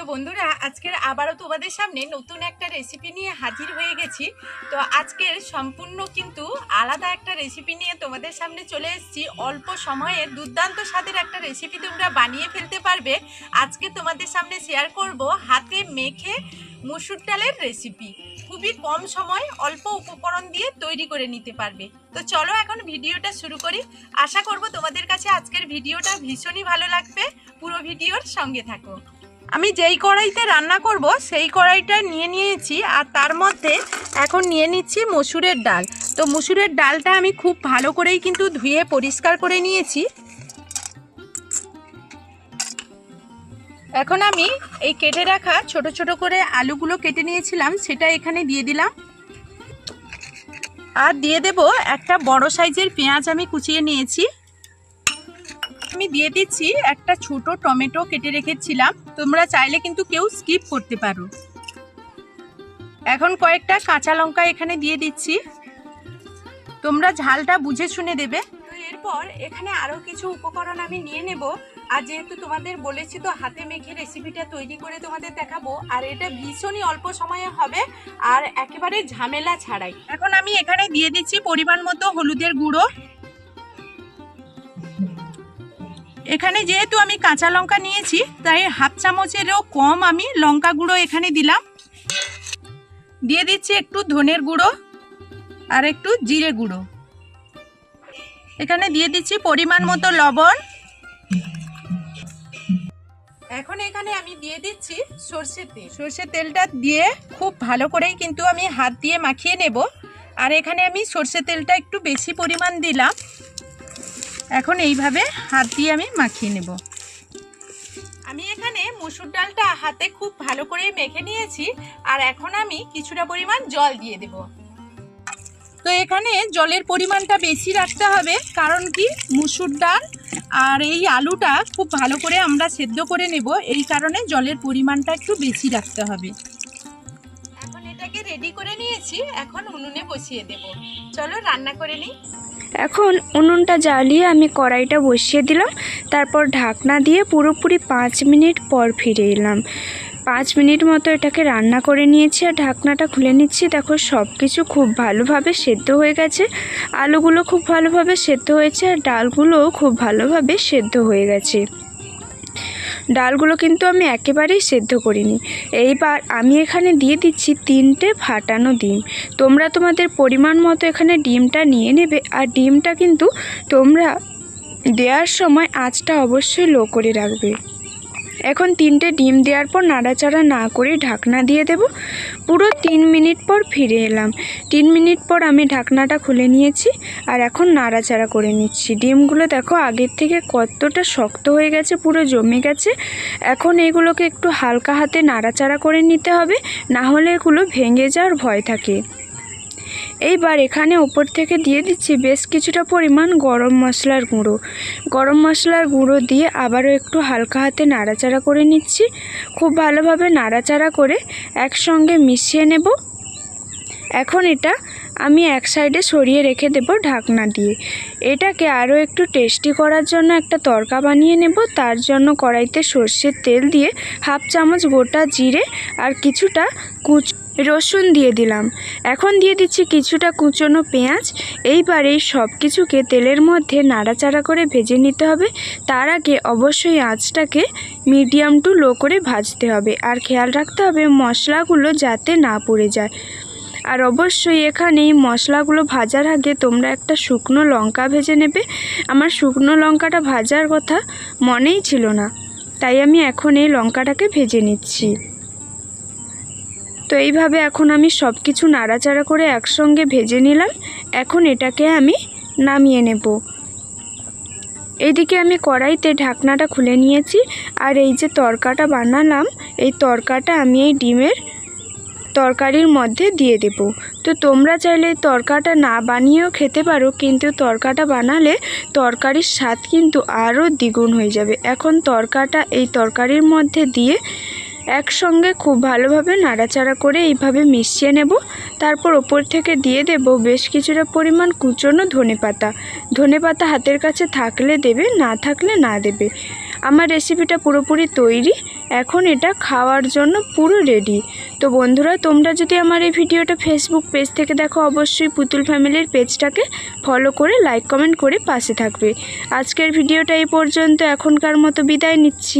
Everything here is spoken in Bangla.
তো বন্ধুরা, আজকের আবারও তোমাদের সামনে নতুন একটা রেসিপি নিয়ে হাজির হয়ে গেছি। তো আজকের সম্পূর্ণ কিন্তু আলাদা একটা রেসিপি নিয়ে তোমাদের সামনে চলে এসেছি। অল্প সময়ে দুর্দান্ত স্বাদের একটা রেসিপি তোমরা বানিয়ে ফেলতে পারবে। আজকে তোমাদের সামনে শেয়ার করব হাতে মেখে মুসুর ডালের রেসিপি খুবই কম সময় অল্প উপকরণ দিয়ে তৈরি করে নিতে পারবে। তো চলো এখন ভিডিওটা শুরু করি। আশা করব তোমাদের কাছে আজকের ভিডিওটা ভীষণই ভালো লাগবে। পুরো ভিডিওর সঙ্গে থাকো। আমি যেই কড়াইতে রান্না করব, সেই কড়াইটা নিয়ে নিয়েছি আর তার মধ্যে এখন নিয়ে নিচ্ছি মসুরের ডাল। তো মসুরের ডালটা আমি খুব ভালো করেই কিন্তু ধুয়ে পরিষ্কার করে নিয়েছি। এখন আমি এই কেটে রাখা ছোট ছোট করে আলুগুলো কেটে নিয়েছিলাম, সেটা এখানে দিয়ে দিলাম। আর দিয়ে দেব একটা বড় সাইজের পেঁয়াজ আমি কুচিয়ে নিয়েছি। আমি দিয়ে দিচ্ছি একটা ছোট টমেটো কেটে রেখেছিলাম। তোমরা চাইলে কিন্তু কেউ স্কিপ করতে পারো। এখন কয়েকটা কাঁচা লঙ্কা এখানে দিয়ে দিচ্ছি। তোমরা ঝালটা বুঝে শুনে দেবে। এরপর এখানে আরও কিছু উপকরণ আমি নিয়ে নেব। আর যেহেতু তোমাদের বলেছি তো হাতে মেখে রেসিপিটা তৈরি করে তোমাদের দেখাবো। আর এটা ভীষণই অল্প সময়ে হবে আর একেবারে ঝামেলা ছাড়াই। এখন আমি এখানে দিয়ে দিচ্ছি পরিমাণ মতো হলুদের গুঁড়ো। এখানে যেহেতু আমি কাঁচা লঙ্কা নিয়েছি, তাই হাফ চামচেরও কম আমি লঙ্কা গুঁড়ো এখানে দিলাম। দিয়ে দিচ্ছি একটু ধনের গুঁড়ো আর একটু জিরে গুঁড়ো। এখানে দিয়ে দিচ্ছি পরিমাণ মতো লবণ। এখন এখানে আমি দিয়ে দিচ্ছি সর্ষের তেল। সর্ষের তেলটা দিয়ে খুব ভালো করেই কিন্তু আমি হাত দিয়ে মাখিয়ে নেব। আর এখানে আমি সর্ষের তেলটা একটু বেশি পরিমাণ দিলাম। এখন এইভাবে হাত দিয়ে আমি মাখিয়ে নেব। আমি এখানে মসুর ডালটা হাতে খুব ভালো করে মেখে নিয়েছি আর এখন আমি কিছুটা পরিমাণ জল দিয়ে দেব। তো এখানে জলের পরিমাণটা বেশি রাখতে হবে কারণ কি মুসুর ডাল আর এই আলুটা খুব ভালো করে আমরা সেদ্ধ করে নেব এই কারণে জলের পরিমাণটা একটু বেশি রাখতে হবে। এখন এটাকে রেডি করে নিয়েছি এখন উনুনে বসিয়ে দেব। চলো রান্না করে নিই। এখন উনুনটা জ্বালিয়ে আমি কড়াইটা বসিয়ে দিলাম। তারপর ঢাকনা দিয়ে পুরোপুরি পাঁচ মিনিট পর ফিরে এলাম। পাঁচ মিনিট মতো এটাকে রান্না করে নিয়েছি আর ঢাকনাটা খুলে নিচ্ছি। দেখো সব কিছু খুব ভালোভাবে সেদ্ধ হয়ে গেছে। আলুগুলো খুব ভালোভাবে সেদ্ধ হয়েছে আর ডালগুলোও খুব ভালোভাবে সেদ্ধ হয়ে গেছে। ডালগুলো কিন্তু আমি একেবারেই সেদ্ধ করিনি। এইবার আমি এখানে দিয়ে দিচ্ছি তিনটে ফাটানো ডিম। তোমরা তোমাদের পরিমাণ মতো এখানে ডিমটা নিয়ে নেবে, আর ডিমটা কিন্তু তোমরা দেওয়ার সময় আঁচটা অবশ্যই লো করে রাখবে। এখন তিনটে ডিম দেওয়ার পর নাড়াচাড়া না করে ঢাকনা দিয়ে দেব। পুরো তিন মিনিট পর ফিরে এলাম। তিন মিনিট পর আমি ঢাকনাটা খুলে নিয়েছি আর এখন নাড়াচাড়া করে নিচ্ছি। ডিমগুলো দেখো আগের থেকে কতটা শক্ত হয়ে গেছে, পুরো জমে গেছে। এখন এগুলোকে একটু হালকা হাতে নাড়াচাড়া করে নিতে হবে, না হলে এগুলো ভেঙে যাওয়ার ভয় থাকে। এইবার এখানে ওপর থেকে দিয়ে দিচ্ছি বেশ কিছুটা পরিমাণ গরম মশলার গুঁড়ো। গরম মশলার গুঁড়ো দিয়ে আবারও একটু হালকা হাতে নাড়াচাড়া করে নিচ্ছি। খুব ভালোভাবে নাড়াচাড়া করে একসঙ্গে মিশিয়ে নেব। এখন এটা আমি এক সাইডে সরিয়ে রেখে দেব ঢাকনা দিয়ে। এটাকে আরও একটু টেস্টি করার জন্য একটা তরকা বানিয়ে নেব। তার জন্য কড়াইতে সর্ষের তেল দিয়ে হাফ চামচ গোটা জিরে আর কিছুটা কুচ রসুন দিয়ে দিলাম। এখন দিয়ে দিচ্ছি কিছুটা কুচনো পেঁয়াজ। এইবার এই সব কিছুকে তেলের মধ্যে নাড়াচাড়া করে ভেজে নিতে হবে। তার আগে অবশ্যই আঁচটাকে মিডিয়াম টু লো করে ভাজতে হবে। আর খেয়াল রাখতে হবে মশলাগুলো যাতে না পুড়ে যায়। আর অবশ্যই এখানে মশলাগুলো ভাজার আগে তোমরা একটা শুকনো লঙ্কা ভেজে নেবে। আমার শুকনো লঙ্কাটা ভাজার কথা মনেই ছিল না। তাই আমি এখন এই লঙ্কাটাকে ভেজে নিচ্ছি। তো এইভাবে এখন আমি সব কিছু নাড়াচাড়া করে একসঙ্গে ভেজে নিলাম। এখন এটাকে আমি নামিয়ে নেব। এইদিকে আমি কড়াইতে ঢাকনাটা খুলে নিয়েছি। আর এই যে তরকাটা বানালাম, এই তরকাটা আমি এই ডিমের তরকারির মধ্যে দিয়ে দেব। তো তোমরা চাইলে তরকাটা না বানিয়েও খেতে পারো, কিন্তু তরকাটা বানালে তরকারির স্বাদ কিন্তু আরও দ্বিগুণ হয়ে যাবে। এখন তরকাটা এই তরকারির মধ্যে দিয়ে একসঙ্গে খুব ভালোভাবে নাড়াচাড়া করে এইভাবে মিশিয়ে নেব। তারপর ওপর থেকে দিয়ে দেব বেশ কিছুটা পরিমাণ কুচনো ধনে পাতা। ধনে পাতা হাতের কাছে থাকলে দেবে, না থাকলে না দেবে। আমার রেসিপিটা পুরোপুরি তৈরি। এখন এটা খাওয়ার জন্য পুরো রেডি। তো বন্ধুরা, তোমরা যদি আমার এই ভিডিওটা ফেসবুক পেজ থেকে দেখো, অবশ্যই পুতুল ফ্যামিলির পেজটাকে ফলো করে লাইক কমেন্ট করে পাশে থাকবে। আজকের ভিডিওটা এই পর্যন্ত। এখনকার মতো বিদায় নিচ্ছি।